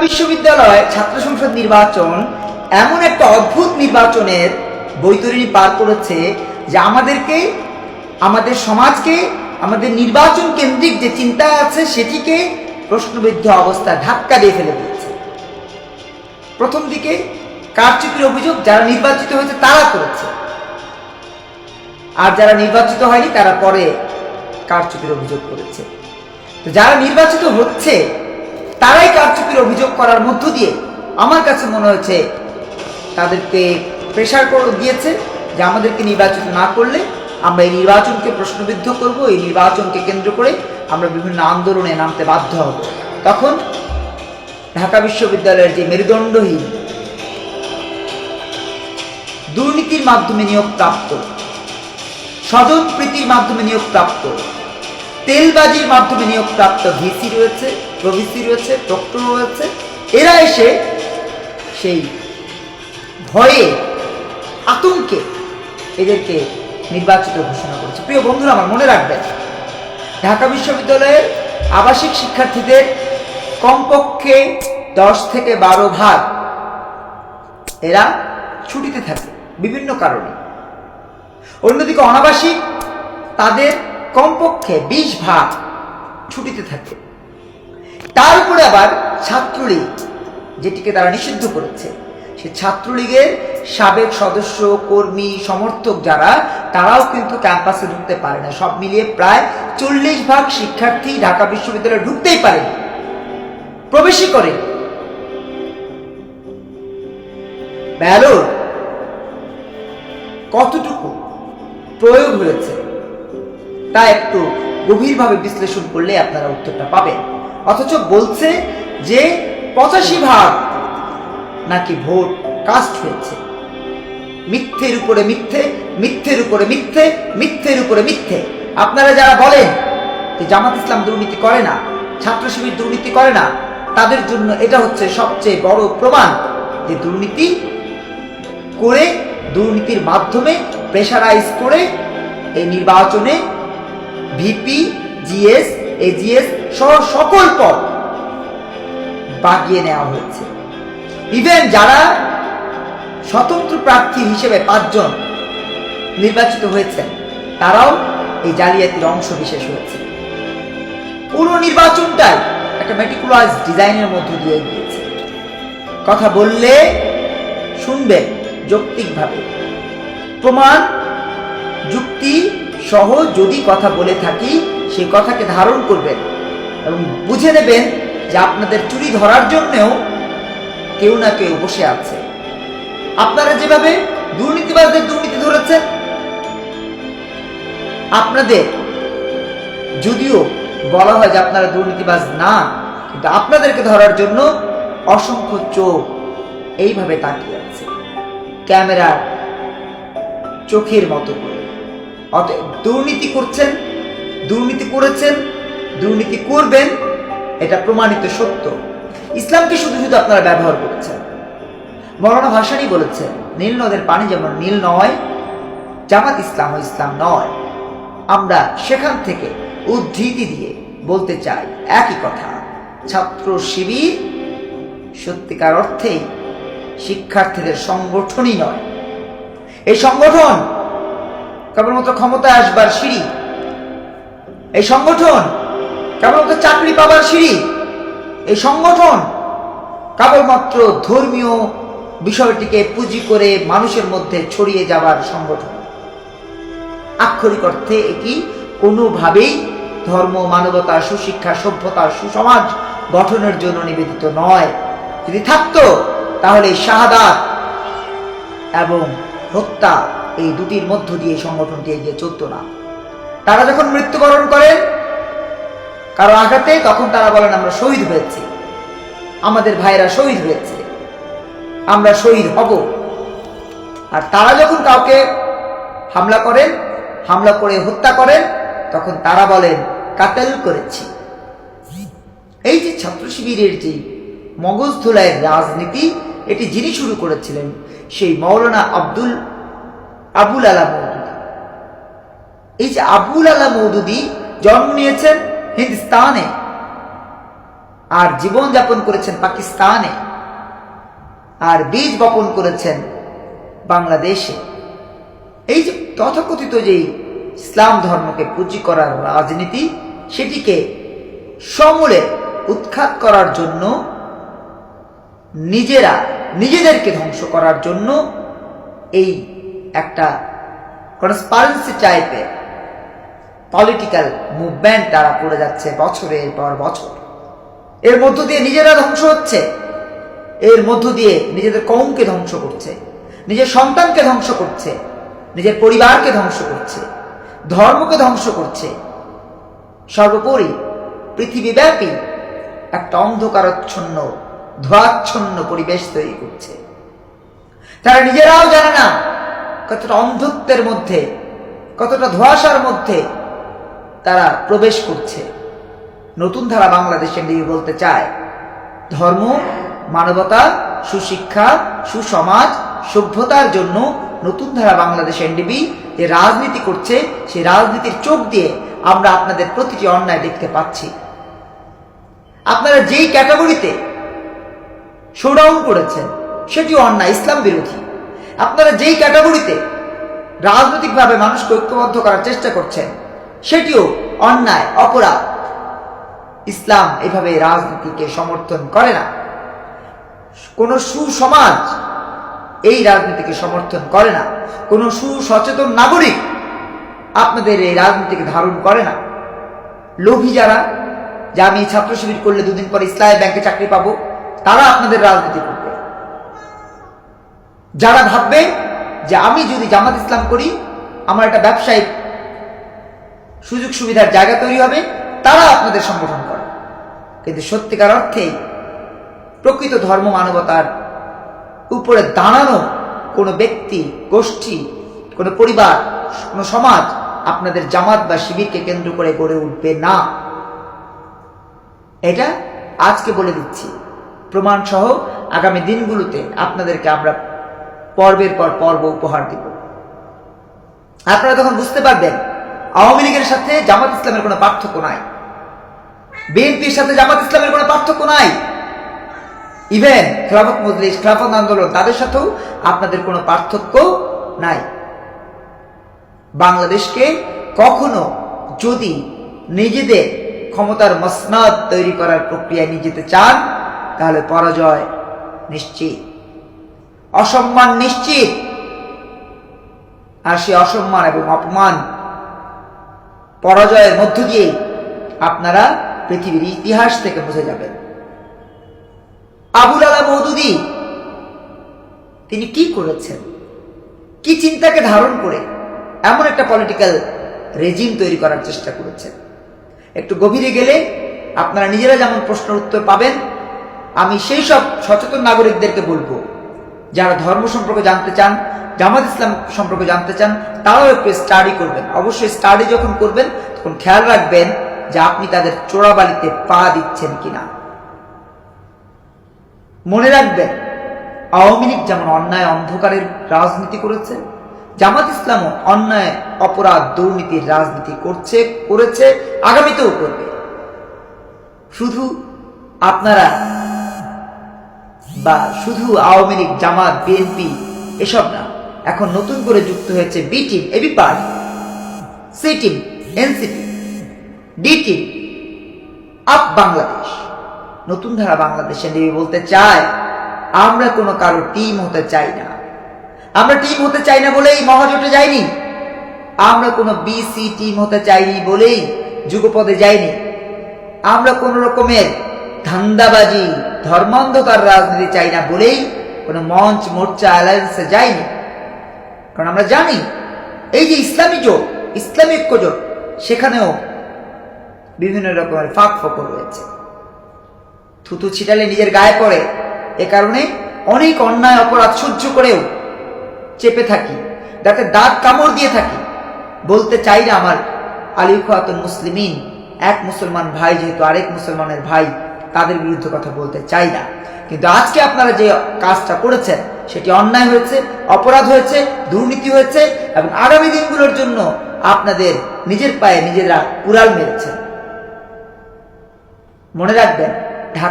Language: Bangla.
বিশ্ববিদ্যালয় ছাত্র সংসদ নির্বাচন এমন একটা অদ্ভুত নির্বাচনের বৈতরণী পার করেছে যে আমাদেরকে, আমাদের সমাজকে, আমাদের নির্বাচন কেন্দ্রিক যে চিন্তা আছে সেটিকে প্রশ্নবিদ্ধ অবস্থায় ধাক্কা দিয়ে ফেলে দিয়েছে। প্রথম দিকে কারচুপির অভিযোগ যারা নির্বাচিত হয়েছে তারা করেছে। আর যারা নির্বাচিত হয়নি তারা পরে কারচুপির অভিযোগ করেছে। তো যারা নির্বাচিত হচ্ছে তারাই কারচুপির অভিযোগ করার মধ্য দিয়ে আমার কাছে মনে হয়েছে তাদেরকে প্রেশার করে দিয়েছে যে আমাদেরকে নির্বাচিত না করলে আমরা এই নির্বাচনকে প্রশ্নবিদ্ধ করব, এই নির্বাচনকে কেন্দ্র করে আমরা বিভিন্ন আন্দোলনে নামতে বাধ্য হব। তখন ঢাকা বিশ্ববিদ্যালয়ের যে মেরুদণ্ডহীন দুর্নীতির মাধ্যমে নিয়োগপ্রাপ্ত স্বজন প্রীতির মাধ্যমে নিয়োগপ্রাপ্ত তেলবাজির মাধ্যমে নিয়োগপ্রাপ্ত ভিসি রয়েছে, প্রভিসি রয়েছে, ডক্টর রয়েছে। এরা এসে সেই ভয়ে, আতঙ্কে এদেরকে নির্বাচিত ঘোষণা করেছে। প্রিয় বন্ধুরা, আমার মনে রাখবেন, ঢাকা বিশ্ববিদ্যালয়ের আবাসিক শিক্ষার্থীদের কমপক্ষে দশ থেকে বারো ভাগ এরা ছুটিতে থাকে, বিভিন্ন কারণে। অন্যদিকে অনাবাসিক তাদের কমপক্ষে বিশ ভাগ ছুটিতে থাকে। তার উপরে আবার ছাত্রলীগ, যেটিকে তারা নিষিদ্ধ করেছে। সে ছাত্রলীগের সাবেক সদস্য, কর্মী, সমর্থক যারা, তারাও কিন্তু ক্যাম্পাসে ঢুকতে পারে না। সব মিলিয়ে প্রায় চল্লিশ ভাগ শিক্ষার্থী ঢাকা বিশ্ববিদ্যালয়ে ঢুকতেই পারে প্রবেশই করে ব্যালট কতটুকু প্রয়োগ হয়েছে? তা একটু গভীরভাবে বিশ্লেষণ করলে আপনারা উত্তরটা পাবেন। অথচ বলছে যে পঁচাশি ভাগ নাকি ভোট কাস্ট হয়েছে। মিথ্যের উপরে মিথ্যে, মিথ্যের উপরে মিথ্যে, মিথ্যের উপরে মিথ্যে। আপনারা যারা বলেন যে জামাত ইসলাম দুর্নীতি করে না, ছাত্র শিবির দুর্নীতি করে না, তাদের জন্য এটা হচ্ছে সবচেয়ে বড় প্রমাণ যে দুর্নীতি করে, দুর্নীতির মাধ্যমে প্রেশারাইজ করে এই নির্বাচনে ভিপি জিএস এজিএস সহ সকল পদ বাগিয়ে নেওয়া হয়েছে। ইভেন যারা স্বতন্ত্র প্রার্থী হিসেবে পাঁচজন নির্বাচিত হয়েছেন, তারাও এই জালিয়াতির অংশ বিশেষ হয়েছে। পুরো নির্বাচনটাই একটা মেটিকুলাস ডিজাইনের মধ্য দিয়ে গিয়েছে। কথা বললে শুনবেন যৌক্তিকভাবে। প্রমাণ, যুক্তি সহ যদি কথা বলে থাকি সেই কথাকে ধারণ করবেন এবং বুঝে নেবেন যে আপনাদের চুরি ধরার জন্যও কেউ না কেউ বসে আছে। আপনারা যেভাবে দুর্নীতিবাজদের দুর্নীতি ধরেছেন, আপনাদের যদিও বলা হয় যে আপনারা দুর্নীতিবাজ না, কিন্তু আপনাদেরকে ধরার জন্য অসংখ্য চোখ এইভাবে তাকিয়ে আছে। ক্যামেরার চোখের মতো করে। অতএব দুর্নীতি করছেন, দুর্নীতি করেছেন, দুর্নীতি করবেন, এটা প্রমাণিত সত্য। ইসলামকে শুধু শুধু আপনারা ব্যবহার করছেন। মৌলানা ভাসানি বলেছেন, নীল নদের পানি যেমন নীল নয়, জামাত ইসলাম ও ইসলাম নয়। আমরা সেখান থেকে উদ্ধৃতি দিয়ে বলতে চাই একই কথা, ছাত্র শিবির সত্যিকার অর্থেই শিক্ষার্থীদের সংগঠনই নয়। এই সংগঠন কেবলমাত্র ক্ষমতায় আসবার সিঁড়ি। এই সংগঠন কেবলমাত্র চাকরি পাবার সিঁড়ি। এই সংগঠন কেবলমাত্র ধর্মীয় বিষয়টিকে পুঁজি করে মানুষের মধ্যে ছড়িয়ে যাবার সংগঠন। আক্ষরিক অর্থে এটি কোনোভাবেই ধর্ম, মানবতা, সুশিক্ষা, সভ্যতা, সুসমাজ গঠনের জন্য নিবেদিত নয়। যদি থাকতো, তাহলে শাহাদাত এবং হত্যা এই দুটির মধ্য দিয়ে সংগঠনটি এগিয়ে চলতো না। তারা যখন মৃত্যুবরণ করেন কারও আঘাতে, তখন তারা বলেন, আমরা শহীদ হয়েছি। আমাদের ভাইরা শহীদ হয়েছে। আমরা শহীদ হব। আর তারা যখন কাউকে হামলা করেন হামলা করে হত্যা করেন তখন তারা বলেন, কাতেল করেছি। এই যে ছাত্র শিবিরের যে মগজ ধুলাইয়ের রাজনীতি, এটি যিনি শুরু করেছিলেন, সেই মৌলানা আব্দুল আবুল আলা মৌদুদি। এই যে আবুল আলা মৌদুদি জন্ম নিয়েছেন হিন্দুস্তানে আর জীবন যাপন করেছেন পাকিস্তানে আর বীজ বপন করেছেন বাংলাদেশে। এই যে তথাকথিত যেই ইসলাম ধর্মকে পুঁজি করার রাজনীতি, সেটিকে সমূলে উৎখাত করার জন্য, নিজেরা, নিজেদেরকে ধ্বংস করার জন্য এই একটা কনসপারেন্সি টাইপের পলিটিক্যাল মুভমেন্ট তারা করে যাচ্ছে বছরের পর বছর। এর মধ্য দিয়ে নিজেরা ধ্বংস হচ্ছে। এর মধ্য দিয়ে নিজেদের কৌমকে ধ্বংস করছে, নিজের সন্তানকে ধ্বংস করছে, নিজের পরিবারকে ধ্বংস করছে, ধর্মকে ধ্বংস করছে। সর্বোপরি পৃথিবীব্যাপী একটা অন্ধকারচ্ছন্ন, ধোয়াচ্ছন্ন পরিবেশ তৈরি করছে। তারা নিজেরাও জানে না কতটা অন্ধত্বের মধ্যে, কতটা ধোঁয়াশার মধ্যে তারা প্রবেশ করছে। নতুন ধারা বাংলাদেশে নিয়ে বলতে চায়, ধর্ম, মানবতা, সুশিক্ষা, সুসমাজ, সভ্যতার জন্য নতুন ধারা বাংলাদেশ এনডিবি যে রাজনীতি করছে, সেই রাজনীতির চোখ দিয়ে আমরা আপনাদের প্রতিটি অন্যায় দেখতে পাচ্ছি। আপনারা যেই ক্যাটাগরিতে শোডাউন করেছেন, সেটিও অন্যায়, ইসলাম বিরোধী। আপনারা যেই ক্যাটাগরিতে রাজনৈতিকভাবে মানুষকে ঐক্যবদ্ধ করার চেষ্টা করছেন, সেটিও অন্যায়, অপরাধ, ইসলাম এভাবে রাজনীতিকে সমর্থন করে না। কোন সুসমাজ এই রাজনীতিকে সমর্থন করে না। কোন সুসচেতন নাগরিক আপনাদের এই রাজনীতিকে ধারণ করে না। লোভী যারা, যে আমি ছাত্র শিবির করলে দুদিন পর ইসলামী ব্যাংকে চাকরি পাবো, তারা আপনাদের রাজনীতি করবে। যারা ভাববে যে আমি যদি জামাত ইসলাম করি, আমার একটা ব্যবসায়িক সুযোগ সুবিধার জায়গা তৈরি হবে, তারা আপনাদের সংগঠন করে। কিন্তু সত্যিকার অর্থেই প্রকৃত ধর্ম মানবতার উপরে দাঁড়ানো কোনো ব্যক্তি, গোষ্ঠী, কোনো পরিবার, কোনো সমাজ আপনাদের জামাত বা শিবিরকে কেন্দ্র করে গড়ে উঠবে না। এটা আজকে বলে দিচ্ছি। প্রমাণ সহ আগামী দিনগুলোতে আপনাদেরকে আমরা পর্বের পর পর্ব উপহার দিব। আপনারা তখন বুঝতে পারবেন, আওয়ামী লীগের সাথে জামাত ইসলামের কোনো পার্থক্য নাই। বিএনপির সাথে জামাত ইসলামের কোনো পার্থক্য নাই। ইভেন খেলাফত মজলিস, খেলাফত আন্দোলন, তাদের সাথেও আপনাদের কোনো পার্থক্য নাই। বাংলাদেশকে কখনো যদি নিজেদের ক্ষমতার মসনাদ তৈরি করার প্রক্রিয়ায় নিয়ে যেতে চান, তাহলে পরাজয় নিশ্চিত। অসম্মান নিশ্চিত। আর সে অসম্মান এবং অপমান পরাজয়ের মধ্য দিয়েই আপনারা পৃথিবীর ইতিহাস থেকে বুঝে যাবেন। আবুল আলা মৌদুদি তিনি কি করেছেন? কি চিন্তাকে ধারণ করে এমন একটা পলিটিক্যাল রেজিম তৈরি করার চেষ্টা করেছেন? একটু গভীরে গেলে আপনারা নিজেরা যেমন প্রশ্নের উত্তর পাবেন, আমি সেই সব সচেতন নাগরিকদেরকে বলব যারা ধর্ম সম্পর্কে জানতে চান, জামাত ইসলাম সম্পর্কে জানতে চান, তারাও একটু স্টাডি করবেন। অবশ্যই স্টাডি যখন করবেন, তখন খেয়াল রাখবেন যে আপনি তাদের চোরাবালিতে পা দিচ্ছেন কিনা। মনে রাখবেন, আওয়ামী লীগ যেমন অন্যায় অন্ধকারের রাজনীতি করেছে, জামাত ইসলামও অন্যায়, অপরাধ, দুর্নীতির রাজনীতি করছে, করেছে, আগামীতেও করবে। শুধু আপনারা বা শুধু আওয়ামী লীগ, জামাত, বিএনপি, এসব না, এখন নতুন করে যুক্ত হয়েছে B team, AB party, C team NCP D team, up Bangladesh. নতুন ধারা বাংলাদেশে নেবে বলতে চায়, আমরা কোনো কারও টিম হতে চাই না। আমরা টিম হতে চাই না বলেই মহাজোটে যাইনি আমরা কোনো বিসি টিম হতে চাইনি বলেই যুগপদে যাইনি আমরা কোন রকমের ধান্দাবাজি ধর্মান্ধতার রাজনীতি চাই না বলেই কোনো মঞ্চ, মোর্চা, অ্যালায়েন্সে যায়নি। কারণ আমরা জানি, এই যে ইসলামী জোট, ইসলামী ঐক্য জোট, সেখানেও বিভিন্ন রকমের ফাঁক ফকর রয়েছে। থুতু ছিটালে নিজের গায়ে পড়ে। এ কারণে অনেক অন্যায়, অপরাধ সহ্য করেও চেপে থাকি, যাতে দাঁত কামড় দিয়ে থাকি। বলতে চাই না আমার আলী খাতুন মুসলিমিন, এক মুসলমান ভাই যেহেতু আরেক মুসলমানের ভাই তাদের বিরুদ্ধে কথা বলতে চাই না। কিন্তু আজকে আপনারা যে কাজটা করেছেন, সেটি অন্যায় হয়েছে, অপরাধ হয়েছে, দুর্নীতি হয়েছে, এবং আগামী দিনগুলোর জন্য আপনাদের নিজের পায়ে নিজেরা উড়াল মেরেছেন। মনে রাখবেন